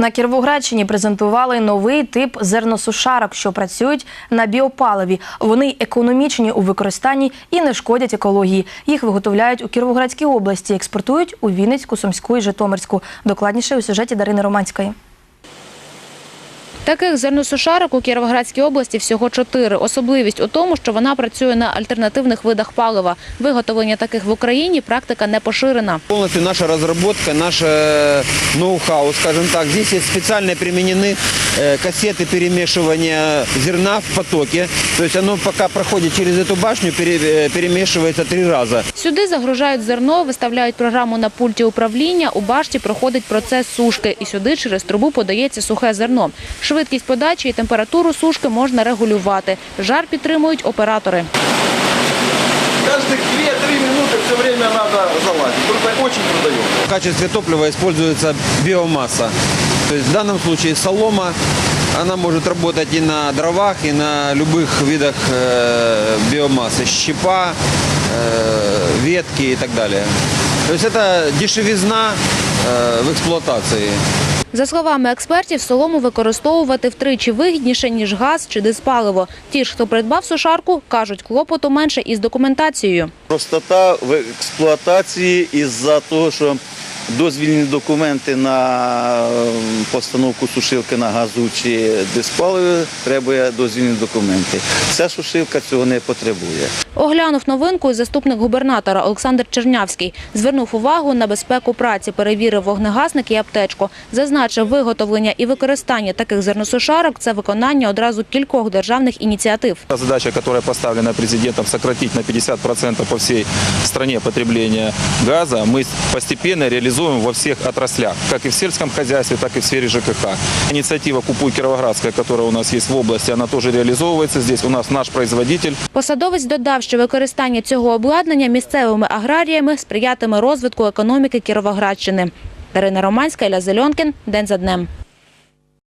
На Кіровоградщині презентували новий тип зерносушарок, що працюють на біопаливі. Вони економічні у використанні і не шкодять екології. Їх виготовляють у Кіровоградській області, експортують у Вінницьку, Сумську і Житомирську. Докладніше у сюжеті Дарини Романської. Таких зерносушарок у Кіровоградській області всього чотири. Особливість у тому, що вона працює на альтернативних видах палива. Виготовлення таких в Україні практика не поширена. Повністю наша розробка, наше ноу-хау, скажем так. Здесь є спеціально применены э, кассеты перемешивания зерна в потоке. То есть оно пока проходит через эту башню, пере- э, перемешивается три раза. Сюди загружають зерно, виставляють програму на пульті управління. У башті проходить процес сушки, і сюди через трубу подається сухе зерно. Швидкість подачі і температуру сушки можна регулювати. Жар підтримують оператори. Каждых 2-3 минуты все время надо залазить. Трудо, очень трудоемко. В качестве топлива используется биомасса. То есть в данном случае солома, она может работать и на дровах, и на любых видах э, биомассы. Щепа, э, ветки и так далее. То есть это дешевизна э, в эксплуатации. За словами експертів, солому використовувати втричі вигідніше, ніж газ чи диспаливо. Ті ж, хто придбав сушарку, кажуть, клопоту менше із документацією. Простота в експлуатації із-за того, що дозвільні документи на е, постановку сушилки на газу чи диспаливі требує дозвільні документи. Ця сушилка цього не потребує. Оглянув новинку заступник губернатора Олександр Чернявський. Звернув увагу на безпеку праці, перевірив вогнегасник і аптечку. Зазначив, виготовлення і використання таких зерносушарок – це виконання одразу кількох державних ініціатив. Та задача, которая поставлена президентом, сократить на 50% по всей стране потребление газа, мы постепенно реализуем во всех отраслях, как и в сельском хозяйстве, так и в сфере ЖКХ. Инициатива «Купуй Кировоградская», которая у нас есть в области, она тоже реализовывается здесь. У нас наш производитель. Посадовець додав, що використання цього обладнання місцевими аграріями сприятиме розвитку економіки Кіровоградщини. Дарина Романська, Ілля Зельонкін. День за днем.